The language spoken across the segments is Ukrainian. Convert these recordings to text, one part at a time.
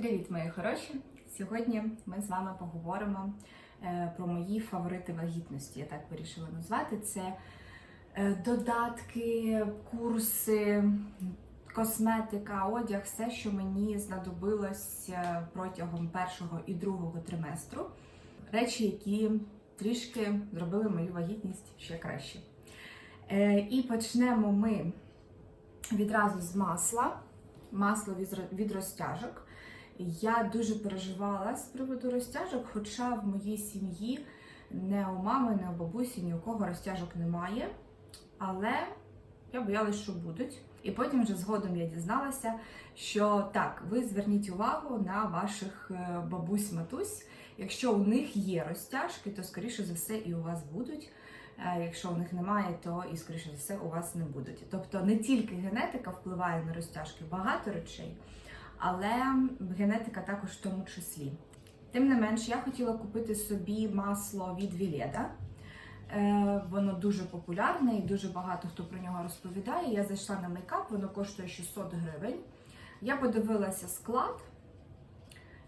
Привіт, мої хороші! Сьогодні ми з вами поговоримо е, про мої фаворити вагітності. Я так вирішила назвати це е, додатки, курси, косметика, одяг, все, що мені знадобилось е, протягом першого і другого триместру. Речі, які трішки зробили мою вагітність ще краще. І почнемо ми відразу з масла. Масло від розтяжок. Я дуже переживала з приводу розтяжок, хоча в моїй сім'ї не у мами, не у бабусі, ні у кого розтяжок немає. Але я боялась, що будуть. І потім вже згодом я дізналася, що так, ви зверніть увагу на ваших е, бабусь-матусь. Якщо у них є розтяжки, то скоріше за все і у вас будуть. Е, Якщо у них немає, то і скоріше за все у вас не будуть. Тобто не тільки генетика впливає на розтяжки, багато речей, але генетика також в тому числі. Тим не менш, я хотіла купити собі масло від Віледа. Е, Воно дуже популярне і дуже багато хто про нього розповідає. Я зайшла на мейкап, воно коштує 600 гривень. Я подивилася склад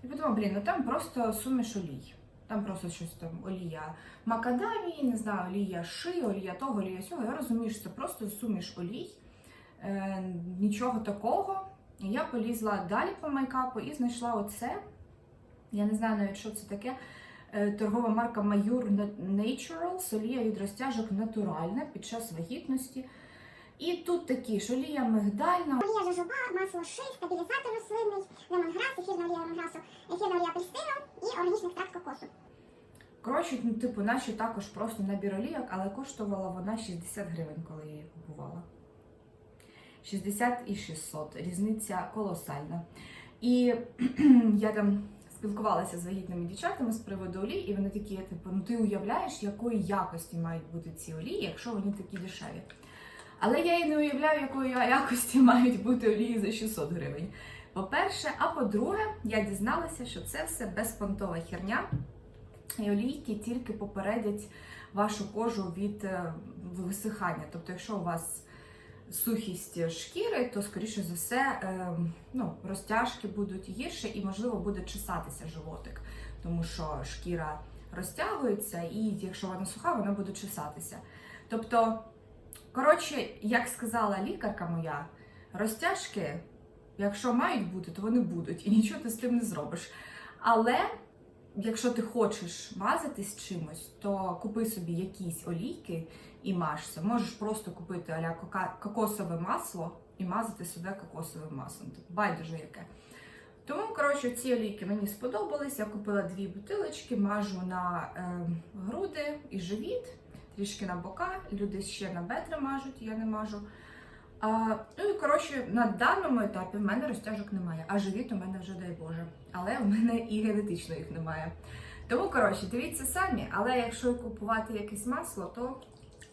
і подумала, блін, ну там просто суміш олій. Там просто щось там олія макадамії, не знаю, олія ши, олія того, олія сього. Я розумію, що це просто суміш олій, е, нічого такого. Я полізла далі по мейкапу і знайшла оце. Я не знаю навіть, що це таке. Е, Торгова марка Mayur Naturals, олія від розтяжок натуральна під час вагітності. І тут такі ж олія мигдальна, Олія жожоба, масло ши, стабілізатор рослинний, лемонграс, ефірна олія лемонграсу, ефірна олія апельсину і органічний екстракт кокосу. Коротше, ну, типу, наші також просто набір олійок, але коштувала вона 60 гривень, коли я її купувала. 60 і 600. Різниця колосальна. І я там спілкувалася з вагітними дівчатами з приводу олій, і вони такі, типу, ну ти уявляєш, якої якості мають бути ці олії, якщо вони такі дешеві. Але я і не уявляю, якої якості мають бути олії за 600 гривень. По-перше, а по-друге, я дізналася, що це все безпонтова херня. І олійки тільки попередять вашу кожу від е, висихання. Тобто, якщо у вас сухість шкіри, то скоріше за все е, ну, розтяжки будуть гірше і, можливо, буде чесатися животик, тому що шкіра розтягується, і якщо вона суха, вона буде чесатися. Тобто, коротше, як сказала лікарка моя, розтяжки, якщо мають бути, то вони будуть, і нічого ти з тим не зробиш. Але якщо ти хочеш мазатись чимось, то купи собі якісь олійки і мажся. Можеш просто купити аля кокосове масло і мазати себе кокосовим маслом. Байдуже яке. Тому, коротше, ці олійки мені сподобались. Я купила дві бутилочки, мажу на е, груди і живіт, трішки на бока. Люди ще на бедра мажуть, я не мажу. А, ну і коротше, на даному етапі в мене розтяжок немає, а живіт у мене вже дай Боже. Але у мене і генетично їх немає. Тому, коротше, дивіться самі, але якщо купувати якесь масло, то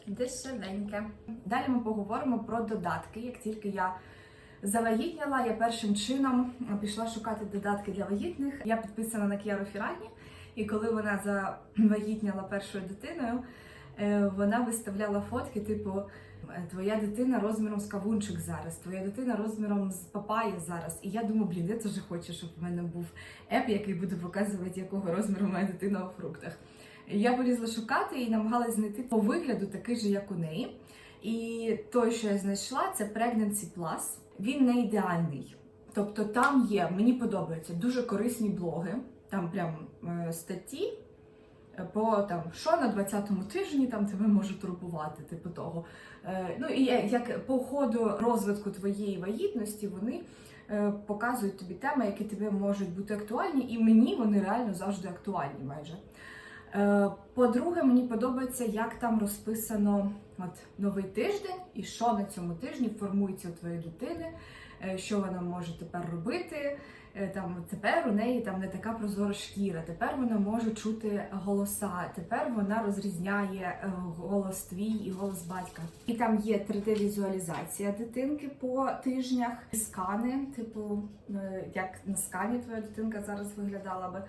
дешевеньке. Далі ми поговоримо про додатки. Як тільки я завагітніла, я першим чином пішла шукати додатки для вагітних. Я підписана на К'яру Фірані, і коли вона завагітніла першою дитиною, е, вона виставляла фотки, типу. «Е, Твоя дитина розміром з кавунчик зараз, твоя дитина розміром з папаї зараз. І я думаю, блін, я теж хочу, щоб в мене був еп, який буде показувати, якого розміру моя дитина у фруктах. Я полізла шукати і намагалась знайти по вигляду такий же, як у неї. І той, що я знайшла, це Pregnancy Plus. Він не ідеальний. Тобто там є, мені подобаються дуже корисні блоги, там прям е, статті по там, що на 20-му тижні там тебе може турбувати, типу того. Е, Ну і як по ходу розвитку твоєї вагітності вони е, показують тобі теми, які тобі можуть бути актуальні, і мені вони реально завжди актуальні майже. Е, По-друге, мені подобається, як там розписано от, новий тиждень і що на цьому тижні формується у твоєї дитини, е, що вона може тепер робити. Е, Там тепер у неї там не така прозора шкіра, тепер вона може чути голоса, тепер вона розрізняє голос твій і голос батька. І там є 3D-візуалізація дитинки по тижнях, скани, типу, як на скані твоя дитинка зараз виглядала би.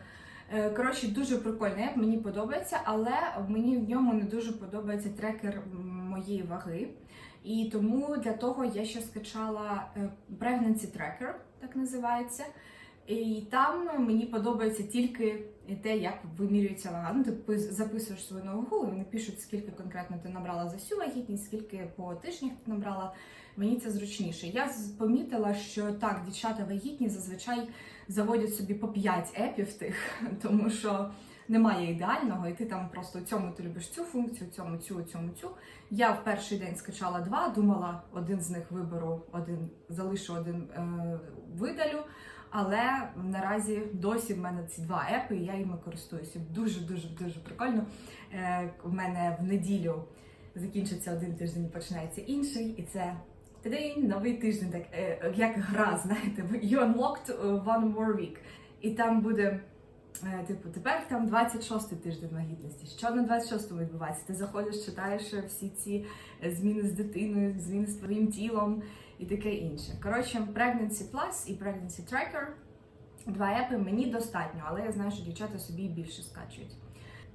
Е, Коротше, дуже прикольний еп, мені подобається, але мені в ньому не дуже подобається трекер моєї ваги. І тому для того я ще скачала е, Pregnancy Tracker, так називається. І там мені подобається тільки те, як вимірюється вага. Ну, ти записуєш свою вагу, і вони пишуть, скільки конкретно ти набрала за всю вагітність, скільки по тижнях ти набрала. Мені це зручніше. Я помітила, що так, дівчата вагітні зазвичай заводять собі по 5 епів тих, тому що немає ідеального, і ти там просто цьому ти любиш цю функцію, цьому цю, цьому цю. Я в перший день скачала два, думала, один з них виберу, один залишу, один е, видалю. Але наразі досі в мене ці два епи, і я їми користуюся. Дуже дуже дуже прикольно. Е, в мене в неділю закінчиться один тиждень, починається інший, і це Тидень, новий тиждень, так е, як гра, знаєте, you unlocked е, one more week. І там буде, е, типу, тепер там 26-й тиждень вагітності. Що на 26-му відбувається? Ти заходиш, читаєш е, всі ці е, зміни з дитиною, зміни з твоїм тілом і таке інше. Коротше, Pregnancy Plus і Pregnancy Tracker. Два епи мені достатньо, але я знаю, що дівчата собі більше скачують.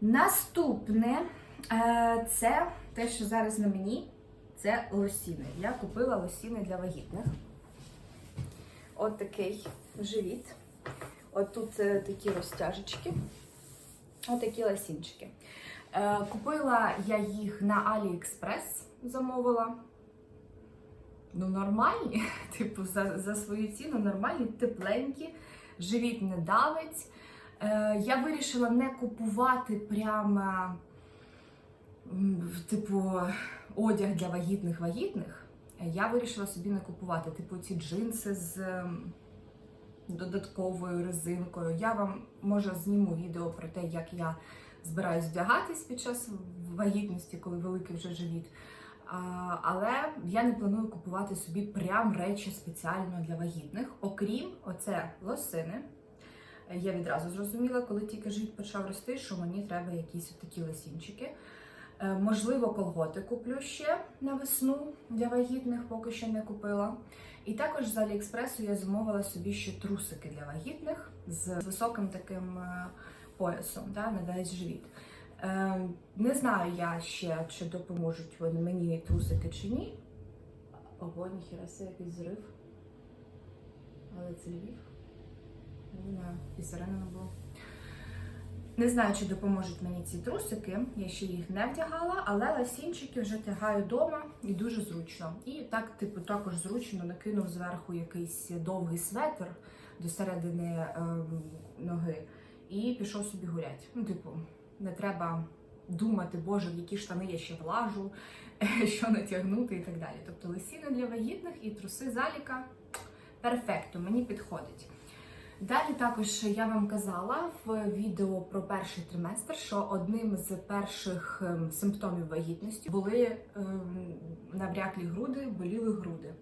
Наступне е, це те, що зараз на мені. Це лосіни. Я купила лосіни для вагітних. От такий живіт. От тут е, такі розтяжечки. От такі лосінчики. Е, купила я їх на AliExpress, замовила. Ну, нормальні, типу, за, за свою ціну нормальні, тепленькі, живіт не давить. Е, я вирішила не купувати прямо, типу, одяг для вагітних вагітних, я вирішила собі не купувати. Типу ці джинси з ем, додатковою резинкою. Я вам може зніму відео про те, як я збираюсь вдягатись під час вагітності, коли великий вже живіт. А, але я не планую купувати собі прям речі спеціально для вагітних, окрім оце лосини. Я відразу зрозуміла, коли тільки живіт почав рости, що мені треба якісь такі лосінчики. Е, Можливо, колготи куплю ще на весну для вагітних, поки що не купила. І також з Аліекспресу я замовила собі ще трусики для вагітних з високим таким е, поясом, да, на весь живіт. Е, Не знаю я ще, чи допоможуть вони мені трусики чи ні. Ого, ніхіра це якийсь зрив. Але це Львів. Не знаю, і сирена не було. Не знаю, чи допоможуть мені ці трусики. Я ще їх не вдягала, але ласінчики вже тягаю вдома і дуже зручно. І так, типу, також зручно накинув зверху якийсь довгий светр до середини ем, ноги і пішов собі гулять. Ну, типу, не треба думати, боже, в які штани я ще влажу, що натягнути і так далі. Тобто лисіни для вагітних і труси заліка перфекто, мені підходить. Далі також я вам казала в відео про перший триместр, що одним з перших ем, симптомів вагітності були ем, набряклі груди, боліли груди.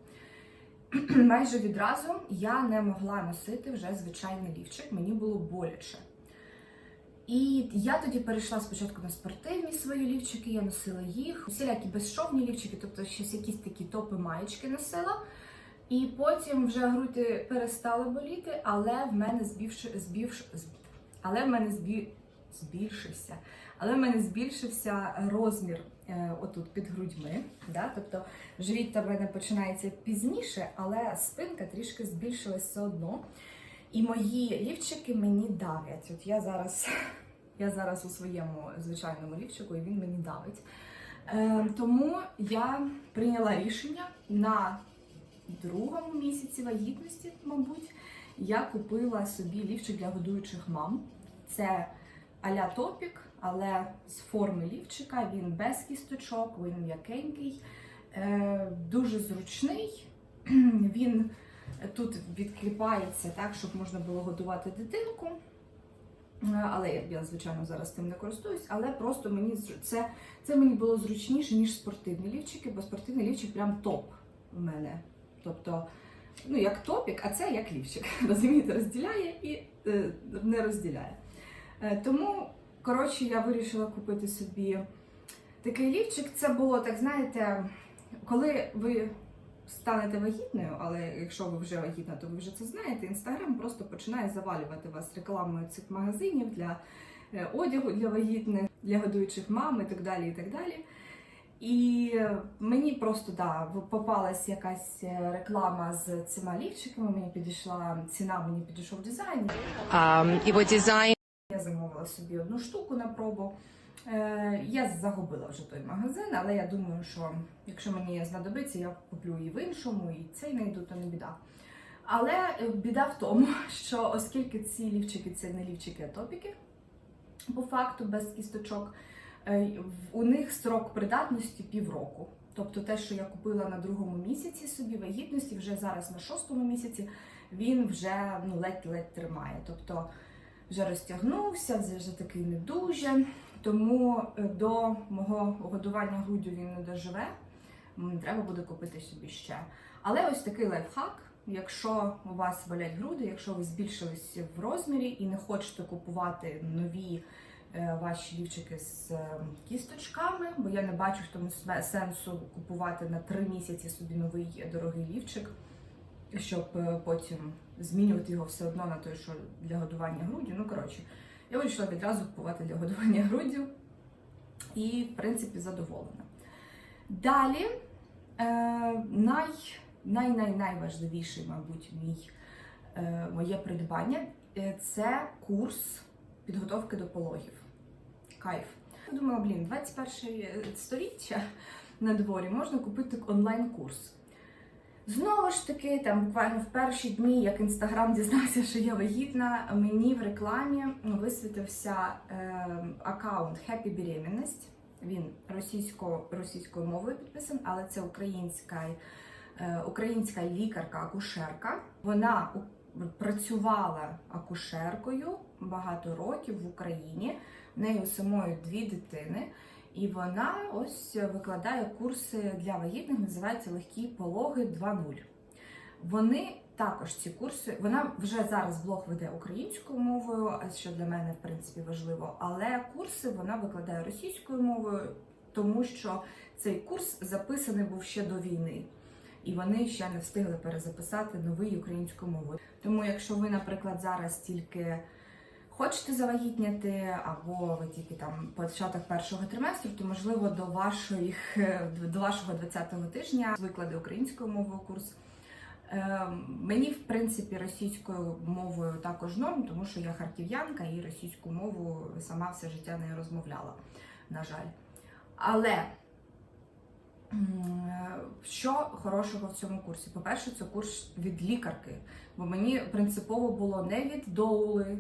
Майже відразу я не могла носити вже звичайний лівчик, мені було боляче. І я тоді перейшла спочатку на спортивні свої лівчики, я носила їх, всілякі безшовні лівчики, тобто щось якісь такі топи маєчки носила. І потім вже груди перестали боліти, але в мене збільш, збільш, але в мене збі, збільшився. Але в мене збільшився розмір е, отут під грудьми. Да? Тобто живіт в мене починається пізніше, але спинка трішки збільшилась все одно. І мої лівчики мені давлять. От я зараз, я зараз у своєму звичайному лівчику, і він мені давить. Е, тому я прийняла рішення на другому місяці вагітності, мабуть, я купила собі лівчик для годуючих мам. Це аля топік, але з форми лівчика. Він без кісточок, він м'якенький, е, дуже зручний. Він тут відкліпається так, щоб можна було годувати дитинку. Е, Але я, звичайно, зараз тим не користуюсь, але просто мені це, це мені було зручніше, ніж спортивні лівчики, бо спортивний лівчик прям топ в мене. Тобто, ну як топік, а це як лівчик. Розумієте, розділяє і е, не розділяє. Е, тому, коротше, я вирішила купити собі такий лівчик. Це було, так знаєте, коли ви станете вагітною, але якщо ви вже вагітна, то ви вже це знаєте. Інстаграм просто починає завалювати вас рекламою цих магазинів для е, одягу для вагітних, для годуючих мам і так далі. І так далі. І мені просто да, попалась якась е, реклама з цими лівчиками. Мені підійшла ціна, мені підійшов дизайн. Um, дизайн Я замовила собі одну штуку на пробу. Е, я загубила вже той магазин, але я думаю, що якщо мені знадобиться, я куплю і в іншому, і цей знайду, то не біда. Але е, біда в тому, що оскільки ці лівчики це не лівчики, а топіки, по факту без кісточок, у них строк придатності півроку. Тобто те, що я купила на другому місяці собі вагітності, вже зараз на шостому місяці, він вже ну, ледь-ледь тримає. Тобто вже розтягнувся, вже, такий не дуже. Тому е, до мого годування груддю він не доживе. Треба буде купити собі ще. Але ось такий лайфхак. Якщо у вас болять груди, якщо ви збільшились в розмірі і не хочете купувати нові е, ваші лівчики з е, кісточками, бо я не бачу в тому сенсу купувати на три місяці собі новий дорогий лівчик, щоб е, потім змінювати його все одно на той, що для годування груддю. Ну коротше, я вирішила відразу купувати для годування груддю і, в принципі, задоволена. Далі, е, най, най, най, найважливіший, мабуть, мій, е, моє придбання е, це курс підготовки до пологів. Кайф. Я думала, блін, 21 сторіччя на дворі можна купити онлайн-курс. Знову ж таки, там буквально в перші дні, як інстаграм дізнався, що я вагітна, мені в рекламі висвітився е, аккаунт Happy Беременність. Він російсько, російською мовою підписаний, але це українська, е, українська лікарка-акушерка. Вона працювала акушеркою багато років в Україні. В неї самої дві дитини. І вона ось викладає курси для вагітних, називається Легкі пологи 2.0. Вони також ці курси, вона вже зараз блог веде українською мовою, що для мене в принципі важливо. Але курси вона викладає російською мовою, тому що цей курс записаний був ще до війни. І вони ще не встигли перезаписати новий українською мовою. Тому, якщо ви, наприклад, зараз тільки хочете завагітняти, або ви тільки там початок першого триместру, то можливо до вашої до вашого 20-го тижня викладе українською мовою курс. Е, Мені, в принципі, російською мовою також норм, тому що я харків'янка і російську мову сама все життя не розмовляла, на жаль. Але що хорошого в цьому курсі? По-перше, це курс від лікарки, бо мені принципово було не від доули,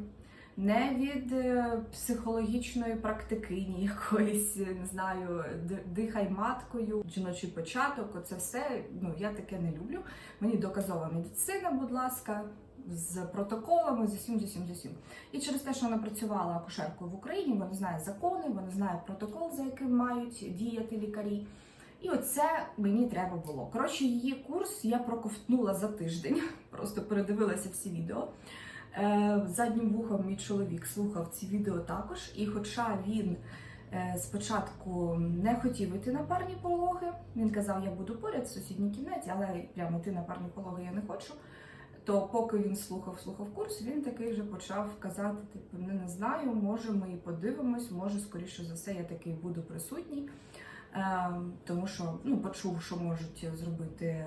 не від е, психологічної практикині якоїсь, не знаю, дихай маткою, жіночий початок. Оце все ну я таке не люблю. Мені доказова медицина, будь ласка, з протоколами, з усім, з усім, з усім. І через те, що вона працювала акушеркою в Україні, вона знає закони, вона знає протокол, за яким мають діяти лікарі. І оце мені треба було. Коротше, її курс я проковтнула за тиждень, просто передивилася всі відео. Е, Заднім вухом мій чоловік слухав ці відео також, і хоча він е, спочатку не хотів йти на парні пологи, він казав, я буду поряд в сусідній кімнаті, але прямо йти на парні пологи я не хочу. То поки він слухав, слухав курс, він такий вже почав казати: типу, не, знаю, може ми і подивимось, може, скоріше за все, я такий буду присутній. Е, тому що ну, почув, що можуть зробити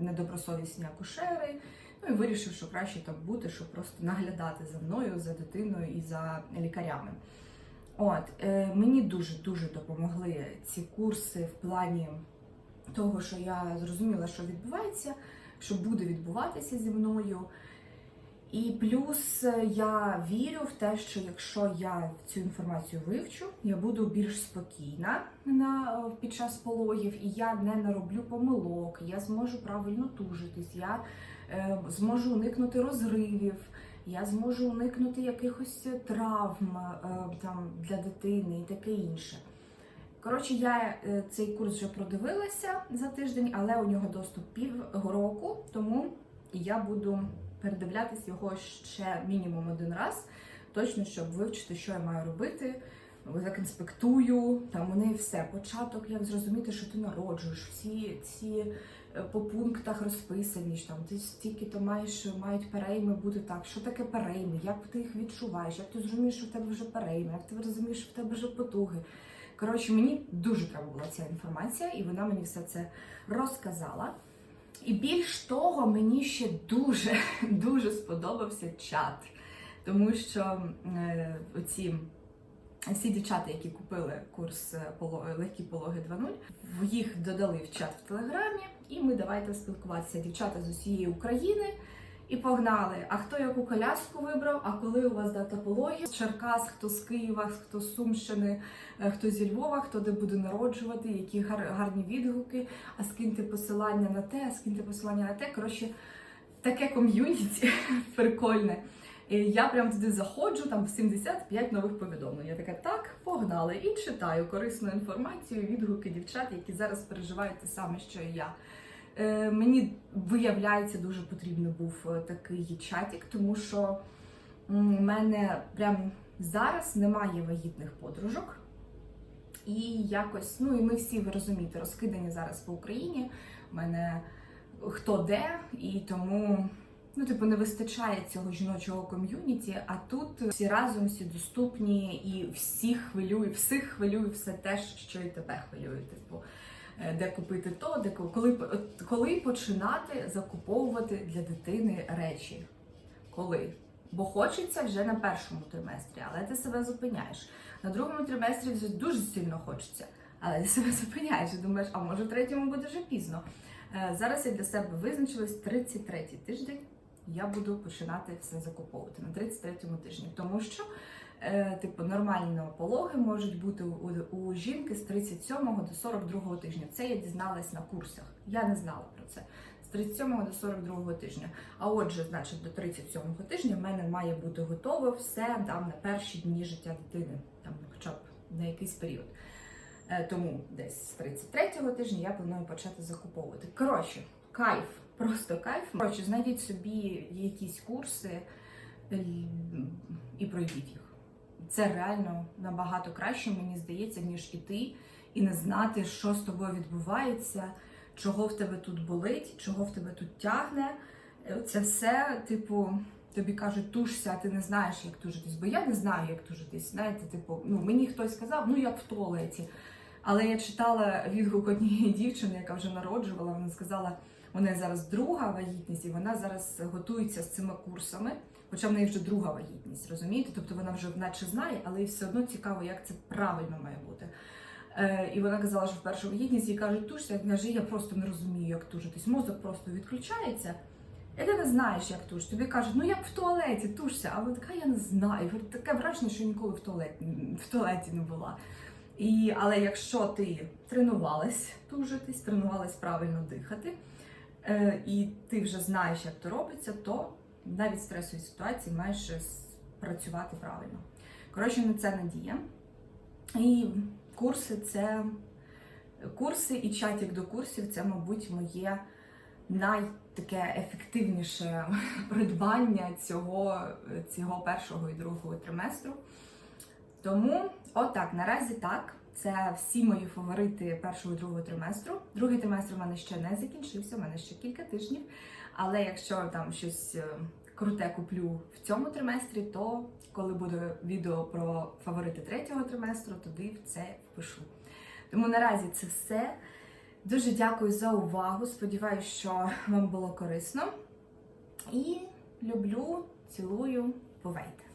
недобросовісні акушери. Ну і вирішив, що краще так бути, щоб просто наглядати за мною, за дитиною і за лікарями. От е, мені дуже дуже допомогли ці курси в плані того, що я зрозуміла, що відбувається, що буде відбуватися зі мною. І плюс е, я вірю в те, що якщо я цю інформацію вивчу, я буду більш спокійна на е, під час пологів, і я не нароблю помилок, я зможу правильно тужитись, я зможу уникнути розривів, я зможу уникнути якихось травм е, там для дитини і таке інше. Коротше, я е, цей курс вже продивилася за тиждень, але у нього доступ пів року, тому я буду передивлятись його ще мінімум один раз, точно щоб вивчити, що я маю робити. Так інспектую, там у неї все. Початок, як зрозуміти, що ти народжуєш, всі ці по пунктах розписані, що там ти стільки то маєш мають перейми бути так. Що таке перейми? Як ти їх відчуваєш? Як ти зрозумієш, що в тебе вже перейми? Як ти розумієш, що в тебе вже потуги? Коротше, мені дуже треба була ця інформація, і вона мені все це розказала. І більш того, мені ще дуже дуже сподобався чат, тому що е, оці всі дівчата, які купили курс е, легкі пологи 2.0, в їх додали в чат в телеграмі, і ми давайте спілкуватися. Дівчата з усієї України. І погнали. А хто яку коляску вибрав? А коли у вас дата пологів? З Черкас, хто з Києва, хто з Сумщини, е, хто зі Львова, хто де буде народжувати, які гар- гарні відгуки, а скиньте посилання на те, а скиньте посилання на те. Коротше, таке ком'юніті прикольне. І я прям туди заходжу, там 75 нових повідомлень. Я така, так, погнали, і читаю корисну інформацію, відгуки дівчат, які зараз переживають те саме, що і я. Е, мені виявляється, дуже потрібний був е, такий чатик, тому що в мене прям зараз немає вагітних подружок. І якось, ну і ми всі, ви розумієте, розкидані зараз по Україні. У мене хто де, і тому ну, типу, не вистачає цього жіночого ком'юніті. А тут всі разом, всі доступні, і всіх хвилює, всіх хвилює все те, що і тебе хвилює. Типу, де купити то, де коли, коли починати закуповувати для дитини речі. Коли? Бо хочеться вже на першому триместрі, але ти себе зупиняєш. На другому триместрі вже дуже сильно хочеться, але ти себе зупиняєш і думаєш, а може в третьому буде вже пізно. Е, Зараз я для себе визначилась 33-й тиждень. Я буду починати все закуповувати на 33-му тижні, тому що е, типу нормально пологи можуть бути у, у жінки з 37 до 42 тижня. Це я дізналась на курсах. Я не знала про це. З 37 до 42 тижня. А отже, значить, до 37 тижня в мене має бути готове все там на перші дні життя дитини, там хоча б на якийсь період. Е, Тому десь з 33-го тижня я планую почати закуповувати. Коротше, кайф, просто кайф. Коротше, знайдіть собі якісь курси е, і пройдіть їх. Це реально набагато краще, мені здається, ніж іти і не знати, що з тобою відбувається, чого в тебе тут болить, чого в тебе тут тягне. Е, Це все, типу, тобі кажуть, тушся, а ти не знаєш, як тужитись. Бо я не знаю, як тужитись. Знаєте, типу, ну мені хтось сказав, ну як в туалеті. Але я читала відгук однієї дівчини, яка вже народжувала. Вона сказала, неї зараз друга вагітність, і вона зараз готується з цими курсами. Хоча в неї вже друга вагітність, розумієте? Тобто вона вже наче знає, але їй все одно цікаво, як це правильно має бути. Е, і вона казала, що в першу вагітність їй кажуть, тушся, я каже, я просто не розумію, як тужитись. Мозок просто відключається. І ти не знаєш, як туш. Тобі кажуть, ну як в туалеті, тушся. А вона така, я не знаю. Таке враження, що ніколи в туалеті, в туалеті не була. І, але якщо ти тренувалась тужитись, тренувалась правильно дихати, е, і ти вже знаєш, як то робиться, то навіть в стресовій ситуації маєш працювати правильно. Коротше, на це надія. І курси це курси і чатик до курсів це, мабуть, моє найтаке ефективніше придбання цього, цього першого і другого триместру. Тому, отак, наразі так. Це всі мої фаворити першого і другого триместру. Другий триместр у мене ще не закінчився, у мене ще кілька тижнів. Але якщо там щось е, круте куплю в цьому триместрі, то коли буде відео про фаворити третього триместру, туди це впишу. Тому наразі це все. Дуже дякую за увагу. Сподіваюся, що вам було корисно. І люблю, цілую, бувайте!